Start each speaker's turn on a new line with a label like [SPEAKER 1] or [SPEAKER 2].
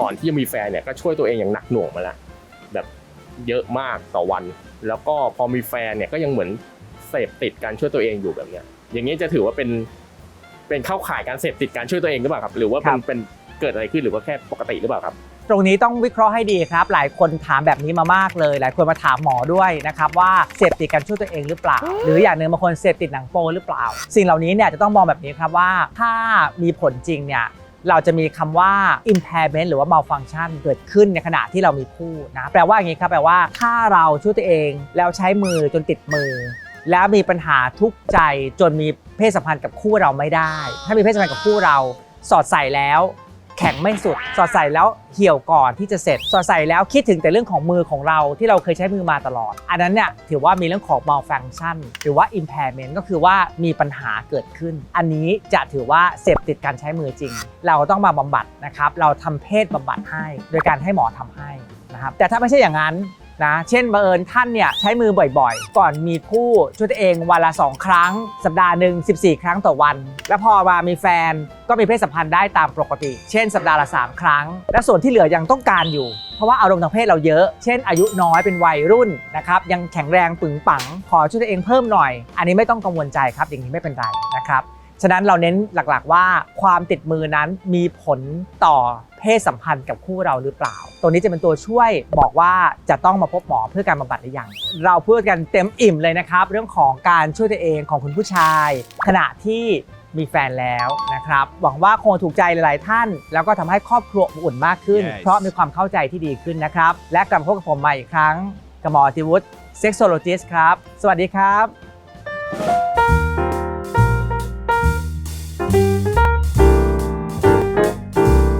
[SPEAKER 1] ก่อนที่จะมีแฟนเนี่ยก็ช่วยตัวเองอย่างหนักหน่วงมาแล้วแบบเยอะมากต่อวัน แล้วก็พอมีแฟนเนี่ยก็ยังเหมือนเสพติดการช่วยตัวเองอยู่แบบเนี้ย อย่างนี้จะถือว่าเป็นเป็นเข้าข่ายการเสพติดการช่วยตัวเองหรือเปล่าครับ หรือว่าเป็น
[SPEAKER 2] ครับ
[SPEAKER 1] เป็นเกิดอะไรขึ้นหรือว่าแค่ปกติหรือเปล่าครับ
[SPEAKER 2] ตรงนี้ต้องวิเคราะห์ให้ดีครับ หลายคนถามแบบนี้มามากเลย หลายคนมาถามหมอด้วยนะครับว่าเสพติดการช่วยตัวเองหรือเปล่า หรืออย่างหนึ่งบางคนเสพติดหนังโปหรือเปล่า สิ่งเหล่านี้เนี่ยจะต้องมองแบบนี้ครับว่าถ้ามีผลจริงเนี่ย เราจะมีคำว่า impairment หรือว่า malfunction เกิดขึ้นในขณะที่เรามีคู่นะแปลว่าอย่างนี้ครับแปลว่าถ้าเราช่วยตัวเองแล้วใช้มือจนติดมือ แล้วมีปัญหาทุกข์ใจจนมีเพศสัมพันธ์กับคู่เราไม่ได้ ถ้ามีเพศสัมพันธ์กับคู่เราสอดใส่แล้ว แข็งไม่สุด สอดใส่แล้วเหี่ยวก่อนที่จะเสร็จ สอดใส่แล้วคิดถึงแต่เรื่องของมือของเราที่เราเคยใช้มือมาตลอด อันนั้นเนี่ยถือว่ามีเรื่องของ malfunction หรือว่า impairment ก็คือว่ามีปัญหาเกิดขึ้น อันนี้จะถือว่าเสพติดการใช้มือจริง เราต้องมาบำบัดนะครับ เราทำเพศบำบัดให้ โดยการให้หมอทำให้นะครับ แต่ถ้าไม่ใช่อย่างนั้น นะ เช่นบังเอิญท่านเนี่ยใช้มือบ่อยๆ ก่อนมีคู่ช่วยตัวเองวันละ 2 ครั้ง สัปดาห์หนึ่ง14 ครั้งต่อวัน แล้วพอมามีแฟนก็มีเพศสัมพันธ์ได้ตามปกติ เช่น สัปดาห์ละ 3 ครั้ง และส่วนที่เหลือยังต้องการอยู่ เพราะว่าอารมณ์ทางเพศเราเยอะ เช่น อายุน้อยเป็นวัยรุ่นนะครับยังแข็งแรงปึงปัง ขอช่วยตัวเองเพิ่มหน่อย อันนี้ไม่ต้องกังวลใจครับอย่างนี้ไม่เป็นไรนะครับฉะนั้นเราเน้นหลักๆว่าความติดมือนั้นมีผลต่อเพศสัมพันธ์กับคู่เราหรือเปล่า ตัวนี้จะเป็นตัวช่วยบอกว่าจะต้องมาพบหมอเพื่อการบำบัดหรือยัง เราพูดกันเต็มอิ่มเลยนะครับ เรื่องของการช่วยตัวเองของคุณผู้ชาย ขณะที่มีแฟนแล้วนะครับ หวังว่าคงถูกใจหลาย ๆ ท่าน แล้วก็ทำให้ครอบครัวอบอุ่นมากขึ้น
[SPEAKER 3] Yes
[SPEAKER 2] เพราะมีความเข้าใจที่ดีขึ้นนะครับ และกลับมาพบกับผมใหม่อีกครั้งกับหมอติวุฒิเซ็กโซโลจิสครับ สวัสดีครับ